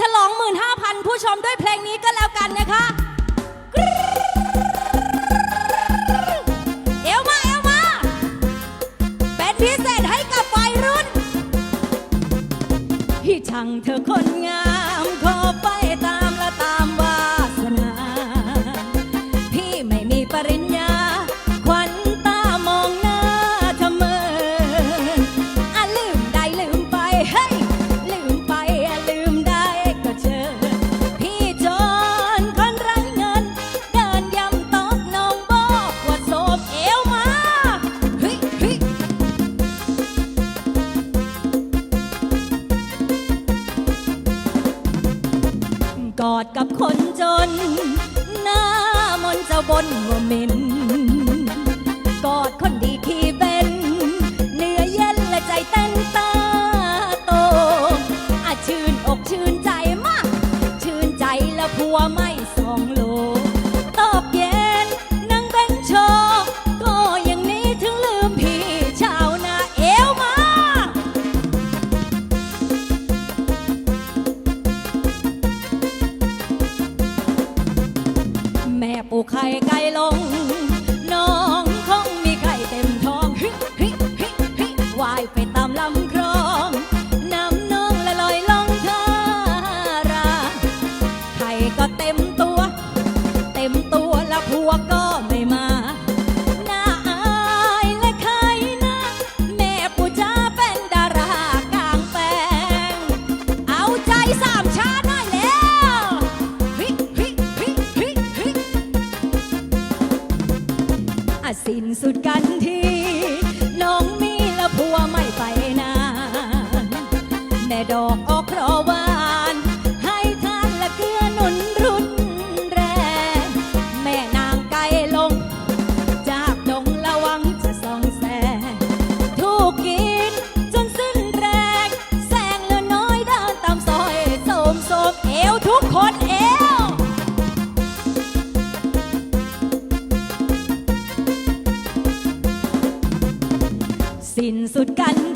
ฉลอง 15,000 ผู้ชมด้วยเพลงนี้ก็แล้วกันนะคะ เอวมา เอวมา เป็นพิเศษให้กับวัยรุ่น พี่ช่างเธอคนงามำครองนำน้องละลอยลองทาราไข่ก็เต็มตัว เต็มตัวละผัวก็ไม่มาน่าอายและใครนะแม่ปู่จ้าเป็นดารากลางแปลงเอาใจสามชาติไแล้วพริฮิฮิฮิฮิอสิ้นสุดกัน sudut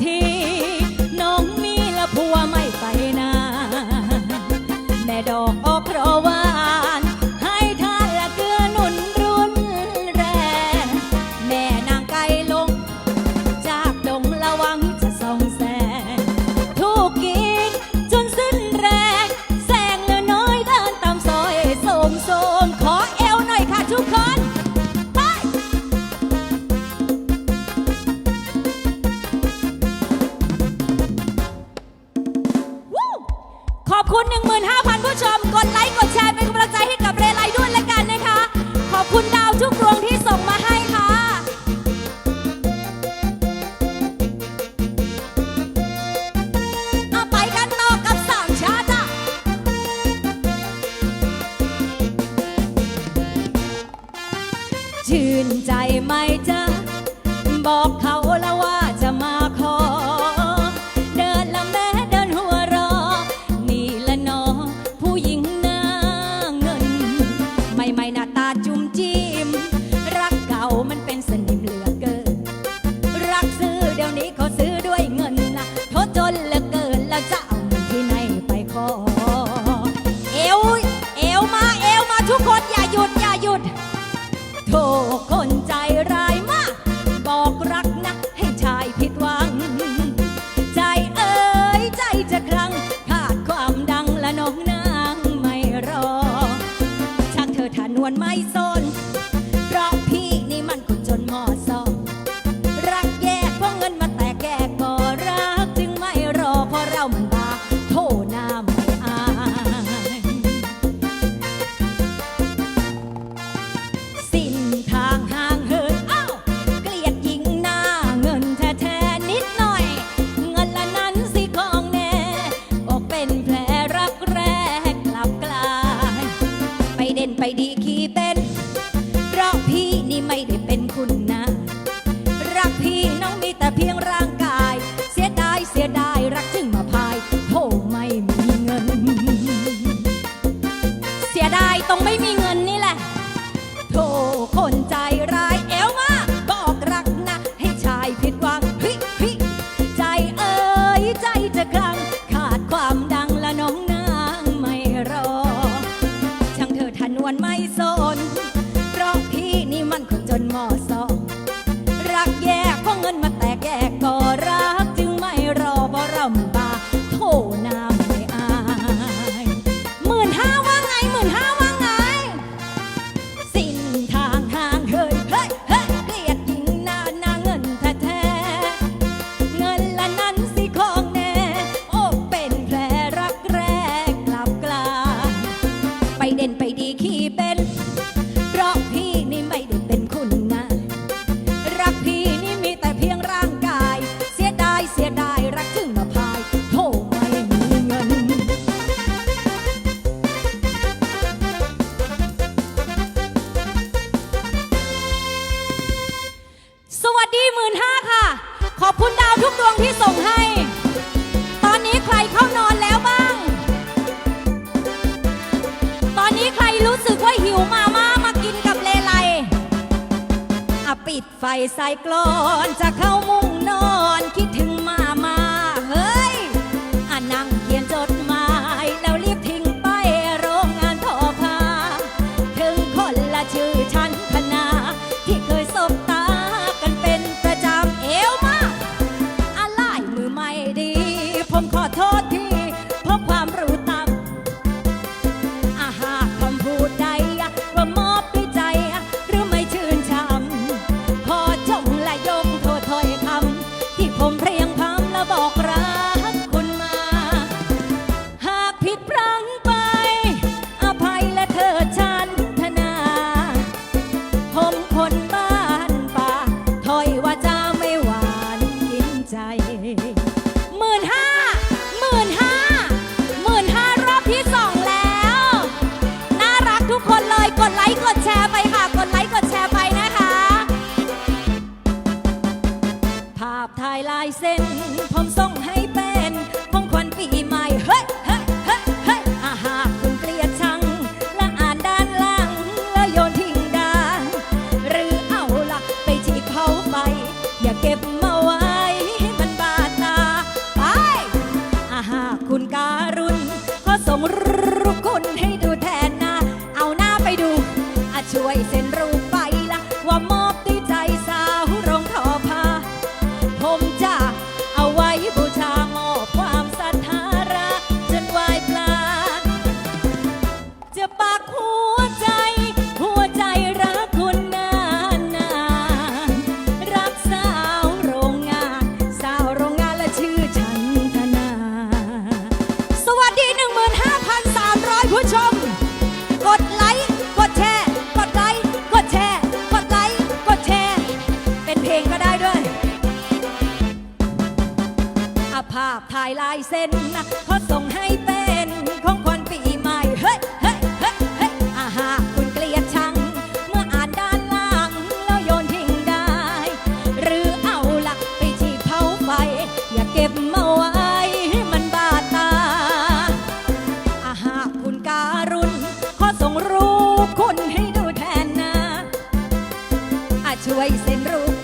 บ่เอวเอวมาเอวมาทุกคนอย่าหยุดอย่าหยุดโทคนใจร้ายมากบอกรักนะให้ชายผิดหวัง ใจเอ๋ยใจจะครั้งขาดความดังและน้องนางไม่รอช่างเธอถ้านวลไม่ ติดไฟสายกลอนจะเข้ามุ่งนอนคิดถึงมามาเฮ้ยอ่านังเขียนจดหมายแล้วรีบทิ้งไปโรงงานทอผ้าถึงคนละชื่อฉันธนาที่เคย เส้นผมทรงายลายเส้นนะเขาส่งให้เป็นของขวัญปีใหม่ เฮ้ยเฮ้ยเฮ้ยเฮ้อาหาคุณเกลียดชัง เมื่ออ่านด้านล่างแล้วโยนทิ้งได้ หรือเอาหลักไปที่เผาไฟ อย่าเก็บมาไว้มันบาดตา อาหาคุณการุณขอส่งรูปคุณให้ดูแทนนะอาช่วยเซ็นรูป